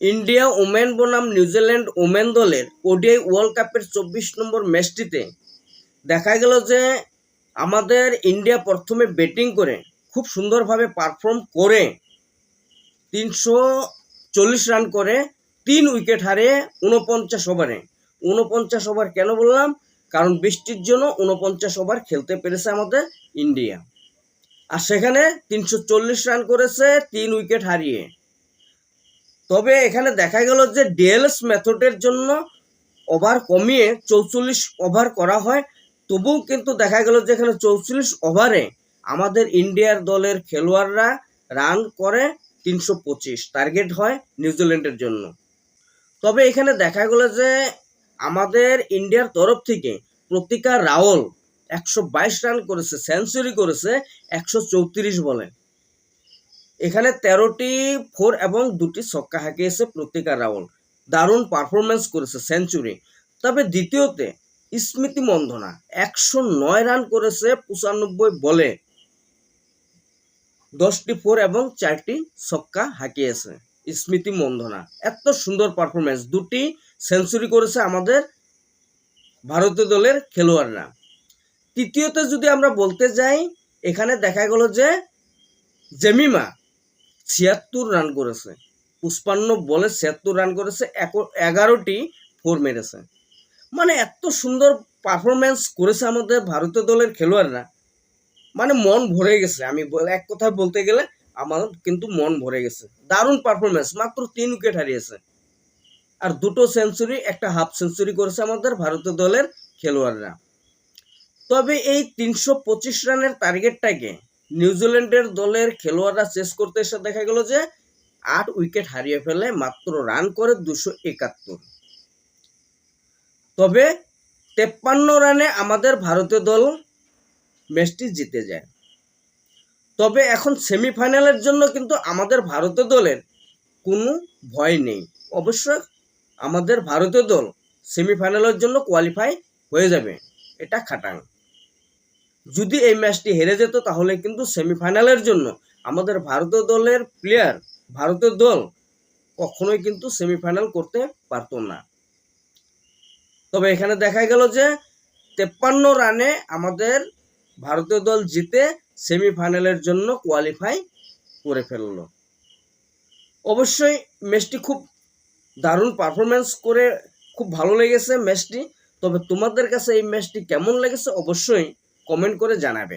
India women বনাম New Zealand women দলের ODI world কাপের চব্বিশ নম্বর ম্যাচটিতে দেখা গেল যে আমাদের ইন্ডিয়া প্রথমে ব্যাটিং করে, খুব সুন্দরভাবে পারফর্ম করে, তিনশো চল্লিশ রান করে, তিন উইকেট হারিয়ে উনপঞ্চাশ ওভারে। উনপঞ্চাশ ওভার কেন বললাম? কারণ বৃষ্টির জন্য উনপঞ্চাশ ওভার খেলতে পেরেছে আমাদের ইন্ডিয়া। আর সেখানে তিনশো চল্লিশ রান করেছে, তিন উইকেট হারিয়ে। তবে এখানে দেখা গেল যে ডিএলএস মেথডের জন্য ওভার কমিয়ে চৌচল্লিশ ওভার করা হয়। তবুও কিন্তু দেখা গেল যে এখানে চৌচল্লিশ ওভারে আমাদের ইন্ডিয়ার দলের খেলোয়াড়রা রান করে তিনশো পঁচিশ টার্গেট হয় নিউজিল্যান্ডের জন্য। তবে এখানে দেখা গেল যে আমাদের ইন্ডিয়ার তরফ থেকে প্রতিকা রাওল একশো বাইশ রান করেছে সেঞ্চুরি করেছে, একশো চৌত্রিশ বলে। এখানে তেরোটি, ফোর এবং দুটি ছক্কা হাঁকিয়েছে প্রতিকা রাওল দারুণ পারফরমেন্স করেছে সেঞ্চুরি। তবে দ্বিতীয়তে, স্মৃতি মন্ধনা একশো নয় রান করেছে পঁচানব্বই বলে। দশটি, ফোর এবং চারটি ছক্কা হাঁকিয়েছে স্মৃতি মন্ধনা এত সুন্দর পারফরমেন্স দুটি সেঞ্চুরি করেছে আমাদের ভারতীয় দলের খেলোয়াড়রা। তৃতীয়তে যদি আমরা বলতে যাই, এখানে দেখা গেল যে জেমিমা ছিয়াত্তর রান করেছে। পুষ্পান্ন বলে ছিয়াত্তর রান করেছে এগারোটি ফোর মেরেছে। মানে এত সুন্দর পারফরমেন্স করেছে আমাদের ভারতীয় দলের খেলোয়াড়রা। মানে মন ভরে গেছে। আমি এক কথায় বলতে গেলে আমার কিন্তু মন ভরে গেছে। দারুণ পারফরমেন্স মাত্র তিন উইকেট হারিয়েছে। আর দুটো সেঞ্চুরি একটা হাফ সেঞ্চুরি করেছে আমাদের ভারতীয় দলের খেলোয়াড়রা। তবে এই তিনশো পঁচিশ রানের টার্গেটটাকে নিউজিল্যান্ডের দলের খেলোয়াড়রা চেস করতে এসে দেখা গেল যে আট উইকেট হারিয়ে ফেলে মাত্র রান করে দুশো একাত্তর। তবে তেপ্পান্ন রানে আমাদের ভারতীয় দল ম্যাচটি জিতে যায়। তবে এখন সেমিফাইনালের জন্য কিন্তু আমাদের ভারতীয় দলের কোনো ভয় নেই। অবশ্য আমাদের ভারতীয় দল সেমিফাইনালের জন্য কোয়ালিফাই হয়ে যাবে। এটা খাটাং। যদি এই ম্যাচটি হেরে যেত, তাহলে কিন্তু সেমিফাইনালের জন্য আমাদের ভারতীয় দলের প্লেয়ার ভারতীয় দল কখনোই কিন্তু সেমিফাইনাল করতে পারতো না। তবে এখানে দেখা গেল যে তেপ্পান্ন রানে আমাদের ভারতীয় দল জিতে সেমিফাইনালের জন্য কোয়ালিফাই করে ফেলল। অবশ্যই ম্যাচটি খুব দারুণ পারফরমেন্স করে, খুব ভালো লেগেছে ম্যাচটি। তবে তোমাদের কাছে এই ম্যাচটি কেমন লেগেছে? অবশ্যই কমেন্ট করে জানাবে।